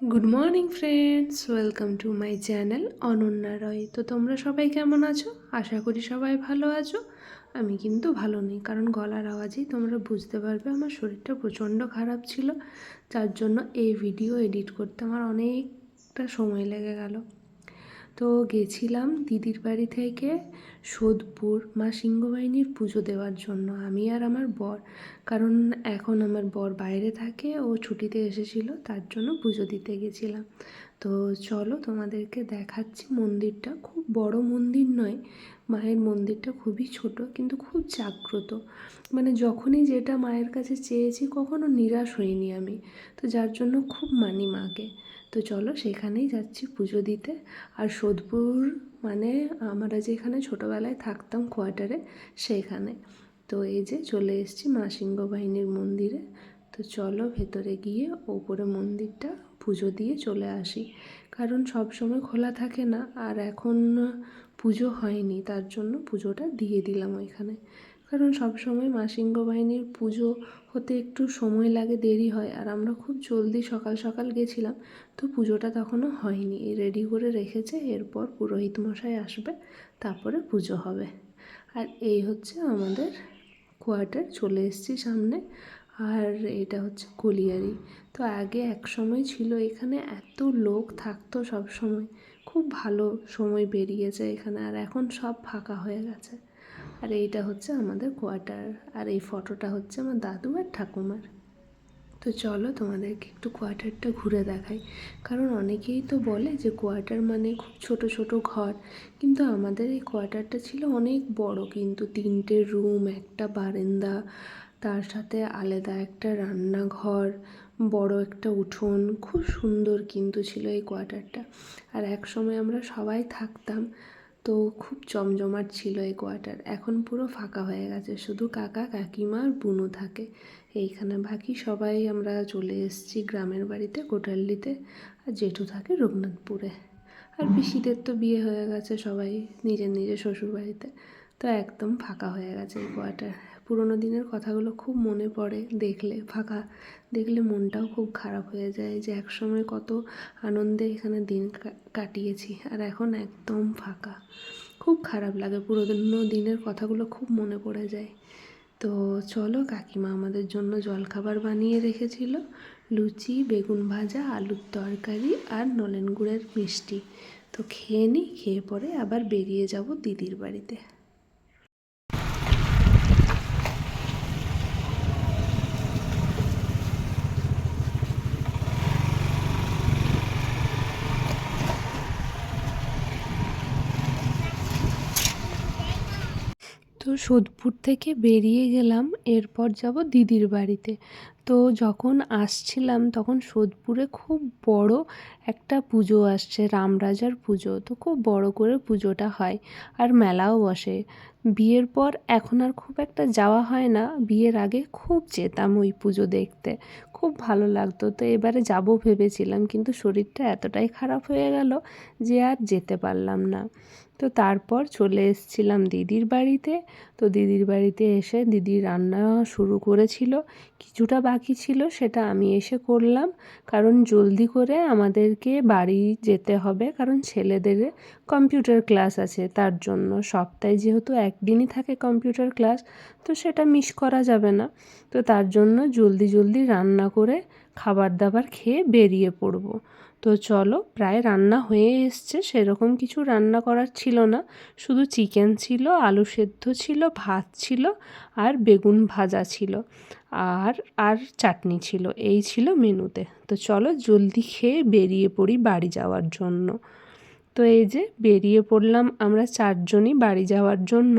Good morning friends welcome to my channel Ananya Roy তো তোমরা সবাই কেমন আছো? আশা করি সবাই ভালো আছো। আমি কিন্তু ভালো নেই, কারণ গলার আওয়াজেই তোমরা বুঝতে পারবে আমার শরীরটা প্রচণ্ড খারাপ ছিল। যার জন্য এই ভিডিও এডিট করতে আমার অনেকটা সময় লেগে গেল। তো গেছিলাম দিদির বাড়ি থেকে সোদপুর মা সিংহবাহিনীর পুজো দেওয়ার জন্য, আমি আর আমার বর। কারণ এখন আমার বর বাইরে থাকে, ও ছুটিতে এসেছিল, তার জন্য পুজো দিতে গেছিলাম। তো চলো তোমাদেরকে দেখাচ্ছি মন্দিরটা। খুব বড় মন্দির নয়, মায়ের মন্দিরটা খুবই ছোট, কিন্তু খুব জাগ্রত। মানে যখনই যেটা মায়ের কাছে চেয়েছি, কখনো নিরাশ হইনি আমি। তো যার জন্য খুব মানি মাকে তো চলো সেখানেই যাচ্ছি পুজো দিতে। আর সোদপুর মানে আমরা যেখানে ছোটোবেলায় থাকতাম কোয়ার্টারে, সেখানে। তো এই যে চলে এসেছি মা সিংহ বাহিনীর মন্দিরে। তো চলো ভেতরে গিয়ে ওপরে মন্দিরটা পুজো দিয়ে চলে আসি। কারণ সব সময় খোলা থাকে না। আর এখন পুজো হয়নি, তার জন্য পুজোটা দিয়ে দিলাম ওইখানে। কারণ সব সময় মা সিংহ বাহিনীর পুজো হতে একটু সময় লাগে, দেরি হয়। আর আমরা খুব জলদি সকাল সকাল গেছিলাম, তো পুজোটা তখনও হয়নি। রেডি করে রেখেছে, এরপর পুরোহিত মশাই আসবে, তারপরে পুজো হবে। আর এই হচ্ছে আমাদের কোয়ার্টার চলে এসেছি সামনে। আর এটা হচ্ছে কলিয়ারি। তো আগে এক সময় ছিল এখানে এত লোক থাকতো সব সময়, খুব ভালো সময় বেরিয়েছে এখানে, আর এখন সব ফাঁকা হয়ে গেছে। আর এইটা হচ্ছে আমাদের কোয়ার্টার আর এই ফটোটা হচ্ছে আমার দাদু আর ঠাকুমার। তো চলো তোমাদেরকে একটু কোয়ার্টারটা ঘুরে দেখাই। কারণ অনেকেই তো বলে যে কোয়ার্টার মানে খুব ছোট ছোট ঘর। কিন্তু আমাদের এই কোয়ার্টারটা ছিল অনেক বড়। কিন্তু তিনটে রুম একটা বারান্দা, তার সাথে আলাদা একটা রান্নাঘর, বড় একটা উঠোন, খুব সুন্দর কিন্তু ছিল এই কোয়ার্টারটা আর এক সময় আমরা সবাই থাকতাম। তো খুব জমজমাট ছিল এই কোয়ার্টার এখন পুরো ফাঁকা হয়ে গেছে। শুধু কাকা, কাকিমা আর বুনু থাকে। এইখানে বাকি সবাই আমরা চলে এসেছি গ্রামের বাড়িতে, কোটাল্লিতে। আর জেঠু থাকে রঘুনাথপুরে। আর পিসিদের তো বিয়ে হয়ে গেছে সবাই, নিজের নিজের শ্বশুর বাড়িতে তো একদম ফাঁকা হয়ে গেছে এই কোয়ার্টার পুরোনো দিনের কথাগুলো খুব মনে পড়ে দেখলে, ফাঁকা। দেখলে মনটাও খুব খারাপ হয়ে যায় যে একসময় কত আনন্দে এখানে দিন কাটিয়েছি আর এখন একদম ফাঁকা। খুব খারাপ লাগে পুরোনো দিনের কথাগুলো খুব মনে পড়ে যায়। তো চলো কাকিমা আমাদের জন্য জলখাবার বানিয়ে রেখেছিল। লুচি, বেগুন ভাজা, আলুর তরকারি আর নলেন গুড়ের মিষ্টি। তো খেয়ে নিই খেয়ে পরে আবার বেরিয়ে যাব দিদির বাড়িতে। তো সোদপুর থেকে বেরিয়ে গেলাম, এরপর যাব দিদির বাড়িতে। তো যখন আসছিলাম, তখন সোদপুরে খুব বড় একটা পুজো আসছে রামরাজার পুজো। তো খুব বড় করে পুজোটা হয় আর মেলাও বসে। বিয়ের পর এখন আর খুব একটা যাওয়া হয় না, বিয়ের আগে খুব যেতাম ওই পুজো দেখতে। খুব ভালো লাগতো। তো এবারে যাব ভেবেছিলাম, কিন্তু শরীরটা এতটাই খারাপ হয়ে গেল যে আর যেতে পারলাম না। তো তারপর চলে এসেছিলাম দিদির বাড়িতে। তো দিদির বাড়িতে এসে দিদি রান্না শুরু করেছিল। কিছুটা বাকি ছিল, সেটা আমি এসে করলাম। কারণ জলদি করে আমাদেরকে বাড়ি যেতে হবে, কারণ ছেলেদের কম্পিউটার ক্লাস আছে, তার জন্য সপ্তাহে যেহেতু একদিনই থাকে কম্পিউটার ক্লাস, তো সেটা মিস করা যাবে না। তো তার জন্য জলদি জলদি রান্না করে খাবার দাবার খেয়ে বেরিয়ে পড়ব। তো চলো, প্রায় রান্না হয়ে এসছে, সেরকম কিছু রান্না করার ছিল না। শুধু চিকেন ছিল, আলু সেদ্ধ ছিল, ভাত ছিল আর বেগুন ভাজা ছিল আর আর চাটনি ছিল। এই ছিল মেনুতে। তো চলো, জলদি খেয়ে বেরিয়ে পড়ি বাড়ি যাওয়ার জন্য। তো এই যে, বেরিয়ে পড়লাম আমরা চারজনই বাড়ি যাওয়ার জন্য।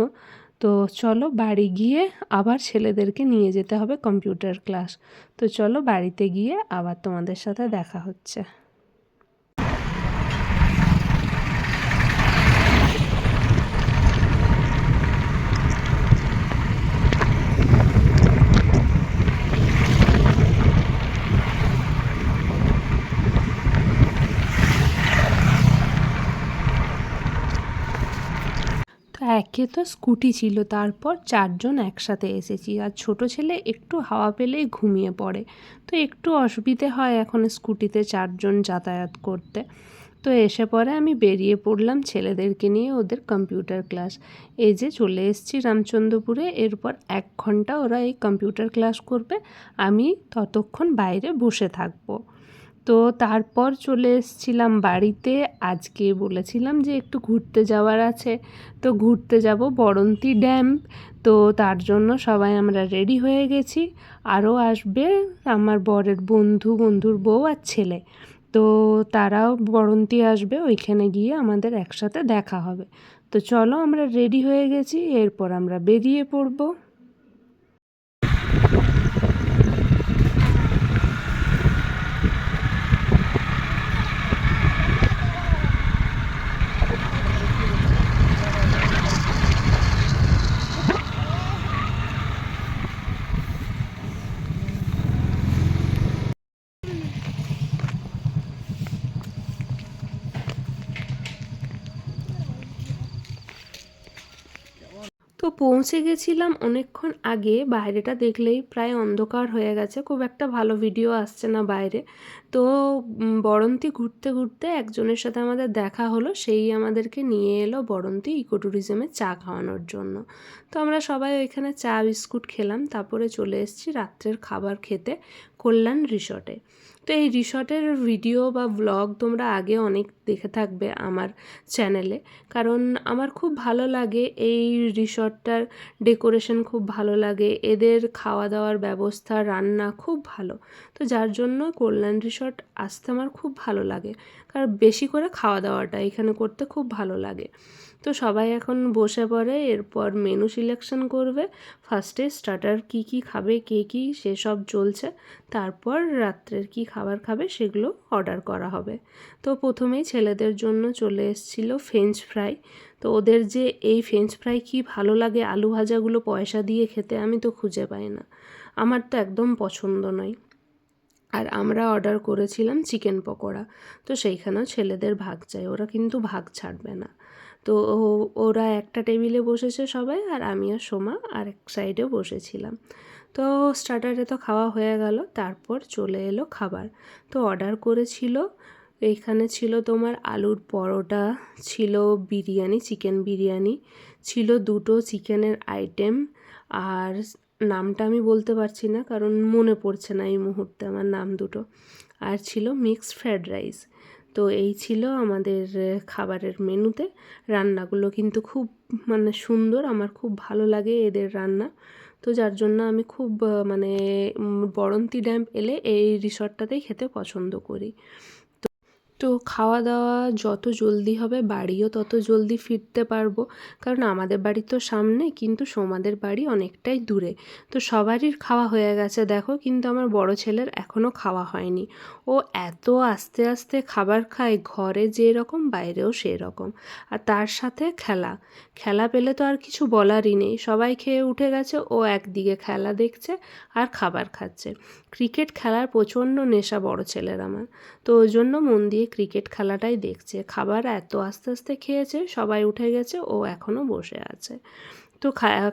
তো চলো, বাড়ি গিয়ে আবার ছেলেদেরকে নিয়ে যেতে হবে কম্পিউটার ক্লাস। তো চলো, বাড়িতে গিয়ে আবার তোমাদের সাথে দেখা হচ্ছে। একে তো স্কুটি ছিল, তারপর চারজন একসাথে এসেছি। আর ছোট ছেলে একটু হাওয়া পেলেই ঘুমিয়ে পড়ে। তো একটু অসুবিধে হয় এখন স্কুটিতে চারজন যাতায়াত করতে। তো এসে পরে আমি বেরিয়ে পড়লাম ছেলেদেরকে নিয়ে ওদের কম্পিউটার ক্লাস। এই যে চলে এসেছি রামচন্দ্রপুরে, এরপর এক ঘণ্টা ওরা এই কম্পিউটার ক্লাস করবে, আমি ততক্ষণ বাইরে বসে থাকব। তো তারপর চলে এসেছিলাম বাড়িতে। আজকে বলেছিলাম যে একটু ঘুরতে যাওয়ার আছে। তো ঘুরতে যাব বরন্তি ড্যাম। তো তার জন্য সবাই আমরা রেডি হয়ে গেছি। আরও আসবে আমার বরের বন্ধু, বন্ধুর বউ আর ছেলে। তো তারাও বরন্তি আসবে, ওইখানে গিয়ে আমাদের একসাথে দেখা হবে। তো চলো আমরা রেডি হয়ে গেছি, এরপর আমরা বেরিয়ে পড়ব। তো পৌঁছে গেছিলাম অনেকক্ষণ আগে। বাইরেটা দেখলেই প্রায় অন্ধকার হয়ে গেছে। খুব একটা ভালো ভিডিও আসছে না বাইরে। তো বরন্তি ঘুরতে ঘুরতে একজনের সাথে আমাদের দেখা হলো, সেই আমাদেরকে নিয়ে এলো বরন্তি ইকো ট্যুরিজমে চা খাওয়ানোর জন্য। তো আমরা সবাই ওইখানে চা, বিস্কুট খেলাম, তারপরে চলে এসেছি রাত্রের খাবার খেতে কল্যাণ রিসর্টে। তো এই রিসর্টের ভিডিও বা ব্লগ তোমরা আগে অনেক দেখে থাকবে আমার চ্যানেলে, কারণ আমার খুব ভালো লাগে এই রিসর্টটার ডেকোরেশন খুব ভালো লাগে, এদের খাওয়া দাওয়ার ব্যবস্থা, রান্না খুব ভালো। তো যার জন্য কল্যাণ রিসর্ট আসতে আমার খুব ভালো লাগে। কারণ বেশি করে খাওয়া দাওয়াটা এখানে করতে খুব ভালো লাগে। তো সবাই এখন বসে পড়ে, এরপর মেনু সিলেকশন করবে। ফার্স্টে স্টার্টার কি কি খাবে, কে কী সেসব চলছে তারপর রাত্রের কি খাবার খাবে, সেগুলো অর্ডার করা হবে। তো প্রথমেই ছেলেদের জন্য চলে এসেছিল ফ্রেঞ্চ ফ্রাই তো ওদের যে এই ফ্রেঞ্চ ফ্রাই কি ভালো লাগে, আলু ভাজাগুলো পয়সা দিয়ে খেতে আমি তো খুঁজে পাই না। আমার তো একদম পছন্দ নয়। আর আমরা অর্ডার করেছিলাম চিকেন পকোড়া। তো সেইখানেও ছেলেদের ভাগ চাই, ওরা কিন্তু ভাগ ছাড়বে না। তো ওরা একটা টেবিলে বসেছে সবাই, আর আমি আর সোমা আর এক সাইডে বসেছিলাম। তো স্টার্টারে তো খাওয়া হয়ে গেল, তারপর চলে এলো খাবার। তো অর্ডার করেছিল, এখানে ছিল তোমার আলুর পরোটা, ছিল বিরিয়ানি চিকেন বিরিয়ানি, ছিল দুটো চিকেনের আইটেম আর নামটা আমি বলতে পারছি না, কারণ মনে পড়ছে না এই মুহূর্তে আমার নাম দুটো। আর ছিল মিক্সড ফ্রায়েড রাইস তো এই ছিল আমাদের খাবারের মেনুতে। রান্নাগুলো কিন্তু খুব মানে সুন্দর, আমার খুব ভালো লাগে এদের রান্না। তো যার জন্য আমি খুব মানে বরন্তি ড্যাম এলে এই রিসর্টটাতেই খেতে পছন্দ করি। তো খাওয়া দাওয়া যত জলদি হবে, বাড়িও তত জলদি ফিরতে পারব। কারণ আমাদের বাড়ি তো সামনে, কিন্তু সোমাদের বাড়ি অনেকটাই দূরে। তো সবারই খাওয়া হয়ে গেছে, দেখো, কিন্তু আমার বড় ছেলের এখনও খাওয়া হয়নি। ও এত আস্তে আস্তে খাবার খায়, ঘরে যেরকম বাইরেও সেই রকম। আর তার সাথে খেলা। খেলা পেলে তো আর কিছু বলারই নেই। সবাই খেয়ে উঠে গেছে, ও একদিকে খেলা দেখছে আর খাবার খাচ্ছে। ক্রিকেট খেলার প্রচণ্ড নেশা বড় ছেলের আমার। তো ওই জন্য মন দিয়ে ক্রিকেট খেলাটাই দেখছে। খাবার এত আস্তে আস্তে খেয়েছে, সবাই উঠে গেছে, ও এখনও বসে আছে। তো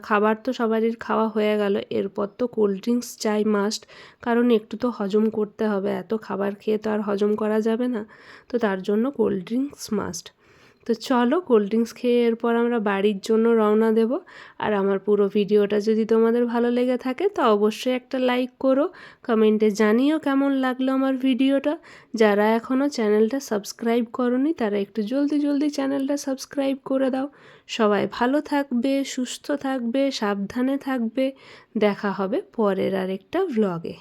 খাবার তো সবারই খাওয়া হয়ে গেল, এরপর তো কোল্ড ড্রিঙ্কস চাই মাস্ট কারণ একটু তো হজম করতে হবে, এত খাবার খেয়ে তো আর হজম করা যাবে না। তো তার জন্য কোল্ড ড্রিঙ্কস মাস্ট তো চলো কোল্ড ড্রিঙ্কস খেয়ে এরপর আমরা বাড়ির জন্য রওনা দেব। আর আমার পুরো ভিডিওটা যদি তোমাদের ভালো লেগে থাকে, তো অবশ্যই একটা লাইক করো। কমেন্টে জানিও কেমন লাগল আমার ভিডিওটা। যারা এখনও চ্যানেলটা সাবস্ক্রাইব করনি, তারা একটু জলদি জলদি চ্যানেলটা সাবস্ক্রাইব করে দাও। সবাই ভালো থাকবে, সুস্থ থাকবে, সাবধানে থাকবে। দেখা হবে পরের আরেকটা ভ্লগে